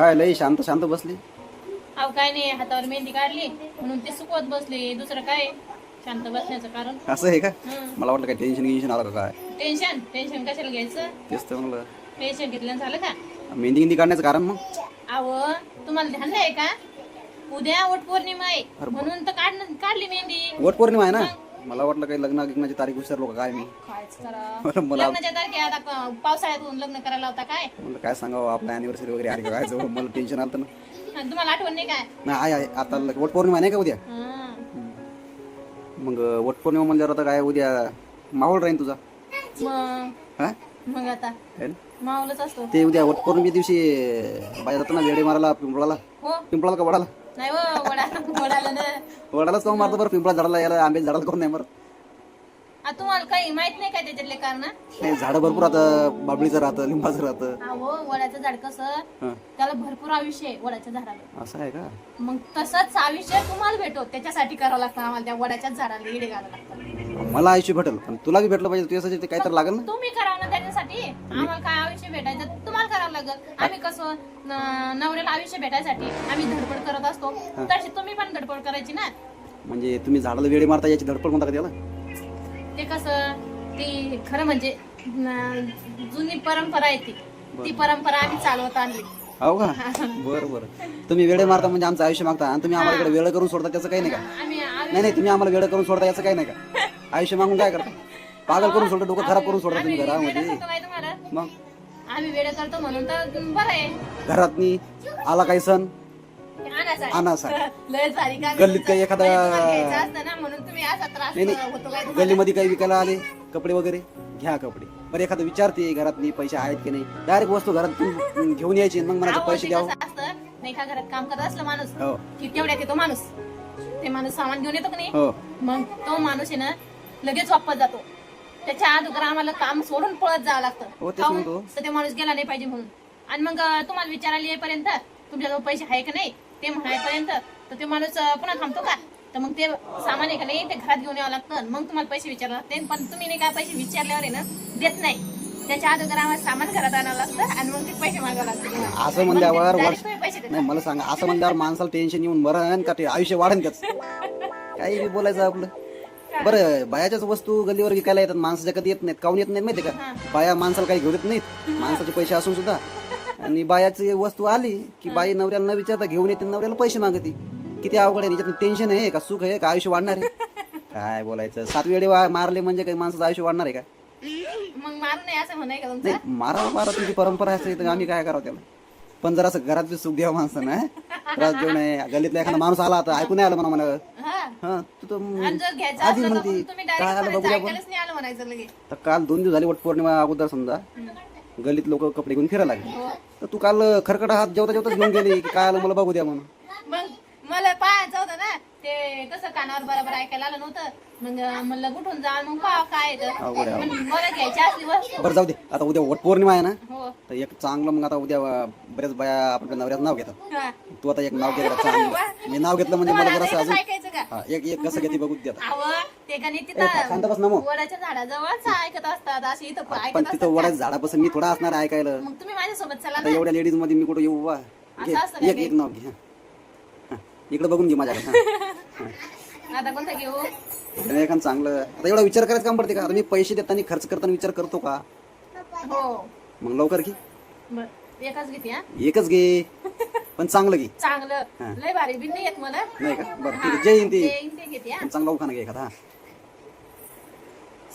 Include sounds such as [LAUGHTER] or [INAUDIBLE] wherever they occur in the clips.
काय लई शांत शांत बसली. अहो काय नाही हातावर मेहंदी काढली म्हणून ते सुकवत बसले. दुसरं काय? शांत बसण्याचं कारण. असं आहे का? हं. मला वाटलं काय टेन्शन गिन्शन आलं का काय? टेन्शन टेन्शन कशाला घ्यायचं? तेच तर म्हणलं. टेन्शन घेतलं झालं का? मेहंदी गिंदी काढण्याचं कारण मग? अहो तुम्हाला ध्यान आहे का? उद्या वट पौर्णिमा आहे म्हणून तर काढ काढली मेहंदी. वट पौर्णिमा आहे ना? मला वाटलं काही लग्न गिग्नाची तारीख विसरलो का? काय मी? कायच करा. [LAUGHS] मला मला लग्नाच्या तारखे आता क- पावसाळ्यात होऊन लग्न करायला होता काय? म्हणलं काय सांगावं आपल्या अॅनिव्हर्सरी वगैरे आली का काय? जवळ मला टेन्शन आलं ना. आणि तुम्हाला आठवण नाही काय? नाही आहे आहे. आता वट पौर्णिमा नाही का उद्या? हं. मग वट पौर्णिमा म्हणल्यावर आता काय उद्या माहोल राहील तुझा? मग? हा? मग आता? है ना? मावलंच असतो. ते उद्या वट पौर्णिमे दिवशी बाहेर ना वेडे मारायला पिंपळाला. हो. पिंपळाला का वडाला? नाही हो वडा वडाला ना. वडालाच मारतो बरं? पिंपळा झाडाला याला आंबे झाडाला कोण नाही मरत आ, तुम्हाला काही माहीत नाही काय त्याच्यातले कारण? नाही झाडं भरपूर राहतं बाबळीचं राहतं लिंबाचं राहतं. हो वडाचं झाड कसं? हं. त्याला भरपूर आयुष्य आहे वडाच्या झाडाला असं आहे का? मग तसंच आयुष्य तुम्हाला भेटो. त्याच्यासाठी करावं लागतं आम्हाला त्या वडाच्या झाडाला इडे घालावं लागतं मला आयुष्य भेटेल पण तुला बी भेटलं पाहिजे तुझ्यासाठी ते काहीतरी लागेल ना? तुम्ही करावं ना त्याच्यासाठी आम्हाला काय आयुष्य भेटायचं? तुम्हाला करावं लागेल. आम्ही कसं न- नवऱ्याला आयुष्य भेटायसाठी आम्ही धडपड करत असतो. तशी तुम्ही पण धडपड करायची ना? म्हणजे तुम्ही झाडाला वेळे मारता याची धडपड म्हणता का त्याला? ते कसं ती खरं म्हणजे न- जुनी परंपरा आहे ती. ती परंपरा आम्ही चालवत आणली हो का? बरं बरं. तुम्ही वेळे मारता म्हणजे आमचं आयुष्य मागता आणि तुम्ही आम्हाला इकडे वेळ करून सोडता त्याचं काही नाही का? आम्ही आम्ही नाही नाही तुम्ही आम्हाला वेळ करून सोडता याचं काही नाही का? [LAUGHS] आयुष्य मागून काय करता? पागल करून सोडता डोकं खराब करून सोडता तुम्ही घरामध्ये? मग? आम्ही वेळ करतो म्हणून तर बरं आहे. घरात मी आला काही सण? ते. आणा [LAUGHS] लय गल्लीत काही एखादा- म्हणून तुम्ही असा त्रास नाही होतो काय नाही गल्लीमध्ये काही विकायला आले? कपडे वगैरे? घ्या कपडे. बरं एखादं विचारते घरातली पैसे आहेत की नाही. डायरेक्ट वस्तू घरात तू घेऊन [LAUGHS] यायची मग मला अहो, पैसे ते द्यावं. कसं असतं? नाही का घरात काम करत असलं माणूस हो. की तेवढ्यात येतो माणूस. ते माणूस सामान घेऊन येतो की नाही? हो. मग तो माणूस आहे ना लगेच वापस जातो. त्याच्या अगोदर आम्हाला काम सोडून पळत जावं लागतं. हो, तेच काहून? म्हणतो. तर ते माणूस गेला नाही पाहिजे म्हणून. आणि मग अं, तुम्हाला विचारायला येईपर्यंत तुमच्याजवळ पैसे आहे का नाही? ते म्हणायपर्यंत तर ते माणूस अं, पुन्हा थांबतो का? तर मग ते सामान आहे का नाही ते घरात घेऊन यावं लागतं. मग तुम्हाला पैसे विचारावं लागते पण तुम्ही नाही काय पैसे विचारल्यावर आहे ना देत नाही. त्याच्या अगोदर आम्हाला सामान घरात आणावं लागतं आणि मग ते पैसे मागावं लागतं असं म्हणल्यावर direct वर्ष तुम्ही पैसे देता. नाही मला सांगा असं म्हणल्यावर माणसाला टेन्शन येऊन मरण का ते आयुष्य वाढन त्याच [LAUGHS] काही बी बोलायचं आपलं. बरं बायाच्याच वस्तू गल्लीवर विकायला येतात माणसाच्या कधी येत नाहीत काऊन येत नाहीत माहिती का? बाया माणसाला काही घेऊन येत नाहीत माणसाचे पैसे असून सुद्धा. आणि बायाची वस्तू आली की बाई नवऱ्याला न विचारता घेऊन येते नवऱ्याला पैसे मागते. किती अवघड आहे याच्यात टेन्शन आहे का सुख आहे का आयुष्य वाढणार आहे? काय बोलायचं सात वेळे मारले म्हणजे काही माणसाचं आयुष्य वाढणार आहे का? मग मारू नये असं म्हणाय का तुमचं? नाही मारा मारा तुमची परंपरा असेल तर आम्ही काय करावं त्याला? पण जरा असं घरात बी सुख द्यावं माणसानं हं? त्रास देऊ नये. गल्लीतला एखादा माणूस आला आता ऐकून नाही आलं म्हणा मला हा. तू तर आणि जर घ्यायचं आधी असलं तर म्हणते काय आलं डायरेक्ट बघूया आपण. ऐकायलाच नाही आलं म्हणायचं लगे तर काल दोन दिवस झाले वट पौर्णिमा अगोदर समजा. गल्लीत लोक कपडे घेऊन फिरायला लागले. हो. तर तू काल खरकटा हात जेवता जेवताच घेऊन गेली की काय आलं मला बघू द्या म्हणून. मग मला पाहायचं होतं ना. ते कसं कानावर बरोबर ऐकायला आलं नव्हतं. मग म्हणलं कुठून जा मग पहा काय तर. अवघड आहे, पण मला घ्यायची असली वस्तू बरं जाऊ दे. आता उद्या वट पौर्णिमा आहे ना हो. तर एक चांगलं मग आता उद्या अं, बऱ्याच बाया आपल्या नवऱ्याचं नाव घेतात. हा. तू आता एक नाव घेतलं चांगलं. मी नाव घेतलं म्हणजे मला जरासं आता अजून एकच ऐकायचं का? हा एक एक कसं घेते बघू द्या अहो ते शांत बस ना तिथं मग. वडाच्या झाडाजवळच ऐकत असतात अशी इथं पण ऐकत असतात तिथं वडाच्या झाडापासून मी थोडा असणार आहे ऐकायला. मग तुम्ही माझ्यासोबत चला आता ना. एवढ्या लेडीजमध्ये मी कुठं येऊ बा घे, असं असतं का एक एक नाव घे हा. इकडे बघून घे माझ्याकडे [LAUGHS] आता कोणतं घेऊ? एखादं चांगलं. आता एवढा विचार करायचं काम पडते का? आता मी पैसे देताना खर्च करताना विचार करतो का? हो. मग लवकर बर. एकच घेते हा? एकच घे. पण चांगलं घे. चांगलं. लय भारी. नाही येत मला. नाही का? बरं ठीक आहे. जय हिंद. ते ते ते घेते हा? पण चांगला उखाणा घे एखादा हा.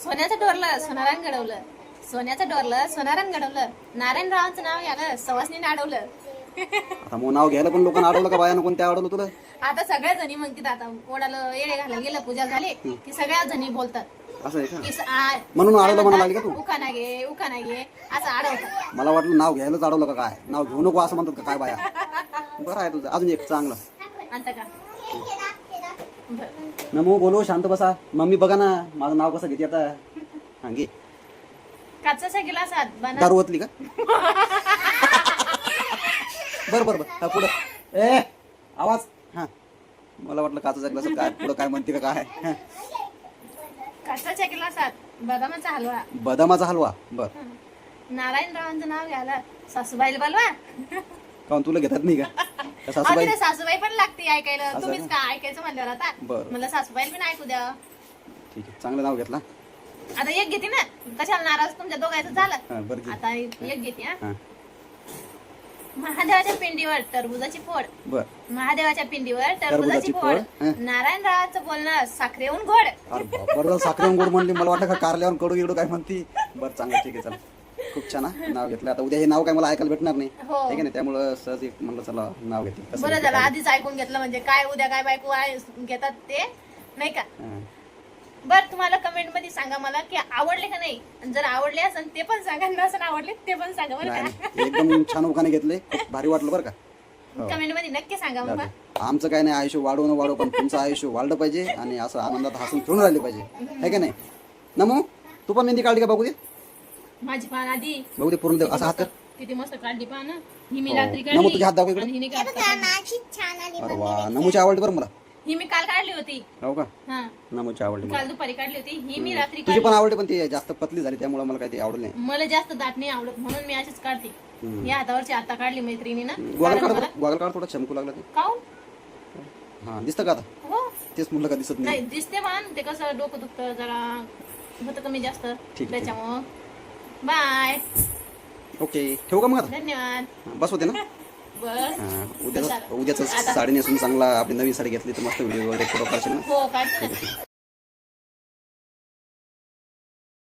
सोन्याचं डोरलं सोनारान घडवलं. सोन्याचं डोरलं सोनारान घडवलं. नारायणरावांचं नाव घ्यालं सवासनीने अडवलं आता मग नाव घ्यायला पण लोकांना अडवलं का बायानं कोणत्या अडवलं तुला? आता सगळ्या जणी म्हणतात आता ओढाला येडे घालायला गेलं पूजा झाली की सगळ्या जणी बोलतात. असं आहे का? की स- आ- म्हणून अडवलं म्हणा लागली का तू? उखाणा घे उखाणा घे असं अडवतात मला वाटलं नाव घ्यायलाच अडवलं का काय? नाव घेऊ नको असं म्हणतात का काय बाया? बरं आहे तुझं. अजून एक चांगलं. आणता का? बरं. नमो बोलो शांत बसा. मम्मी बघा ना माझं नाव कसं घेते आता? हा घे. काचाच्या गिलासात बना. दारू ओतली का? [LAUGHS] बरं बरं बरं. हा, पुढं. ए आवाज. हा. मला वाटलं काचाच्या ग्लासात काय पुढं काय म्हणते का काय? हा. गिलासात बदामाचा हलवा. बदामाचा हलवा. बर. नारायणरावांचं नाव घ्यायला सासूबाईला बोलवा. काहून तुला घेतात नाही का? अहो, सासूबाई तिला सासूबाई पण लागते ऐकायला. असं तुम्हीच का? ऐकायचं म्हणल्यावर आता? बरं. मला सासूबाई पण ऐकू द्या. ठीक आहे. चांगलं नाव घेतला. आता एक घेते ना. कशाला नाराज? तुमच्या दोघांचं झालं. हा बरं आता एक एक घेते हा. हा. महादेवाच्या पिंडीवर टरबुजाची फोड बर महादेवाच्या पिंडीवर टरबुजाची टरबुजाची फोड, फोड हं. नारायणरावाचं बोलणं साखरेहून गोड अरे बाप, बरं झालं साखरेहून गोड म्हणली मला वाटलं का कारल्यावर कडू गिडू काय म्हणती बरं चांगलं ठीक आहे चला खूप छान हा. नाव घेतलं आता उद्या हे नाव काय मला ऐकायला भेटणार नाही हो. ठीक आहे ना त्यामुळं सहज एक म्हणलं चला नाव घेतलं बरं झालं? आधीच ऐकून घेतलं म्हणजे काय उद्या काय बायको आहे घेतात ते नाही का. बर तुम्हाला कमेंटमध्ये सांगा मला की आवडले का नाही? आणि जर आवडले असेल ते पण सांगा. नसेल आवडले ते पण सांगा बरं का. नाही. एकदम छान उखाणे घेतले. खूप भारी वाटलं बरं का. हो. कमेंटमध्ये नक्की सांगा मग. आमचं काय नाही आयुष्य वाढवून वाढव पण तुमचं आयुष्य वाढलं पाहिजे आणि असं आनंदात हसून फिरून राहिले पाहिजे. है का नाही? नमो तू पण मेहंदी काढली का बघू दे? माझी पान आधी. बघू दे पूर्ण दे असं हात कर. किती मस्त काढली पान. ही मी हो. रात्री नमो, काढली. तुझे हात दाखव इकडे. आणि हिने काय अरे वा नमूची आवडली बरं मला. ही मी काल काढली होती. हो का? हा. नमूची आवडली मला. काल दुपारी काढली होती. ही मी रात्री तुझी काढली. पण आवडली पण ती जास्त पतली झाली त्यामुळे मला काही ते आवडलं नाही. मला जास्त दाट नाही आवडत म्हणून मी अशीच काढते. या हातावरची आता काढली गोगल कारण मला बरं. गोगल काढ थोडं चमकू लागला ते. काऊन हा? दिसतं का आता? हो. तेच म्हटलं का दिसत नाही. नाही दिसते पण. ते कसं डोकं दुखतं जरा होतं कमी जास्त. ठीक. त्याच्यामुळं. बाय. ओके ठेवू का मग आता? धन्यवाद. हा, बस होते ना? हा, उद्याच उद्याच साडी नेसून चांगला आपली नवीन साडी घेतली तर मस्त व्हिडिओ वगैरे फोटो काढशील ना? हो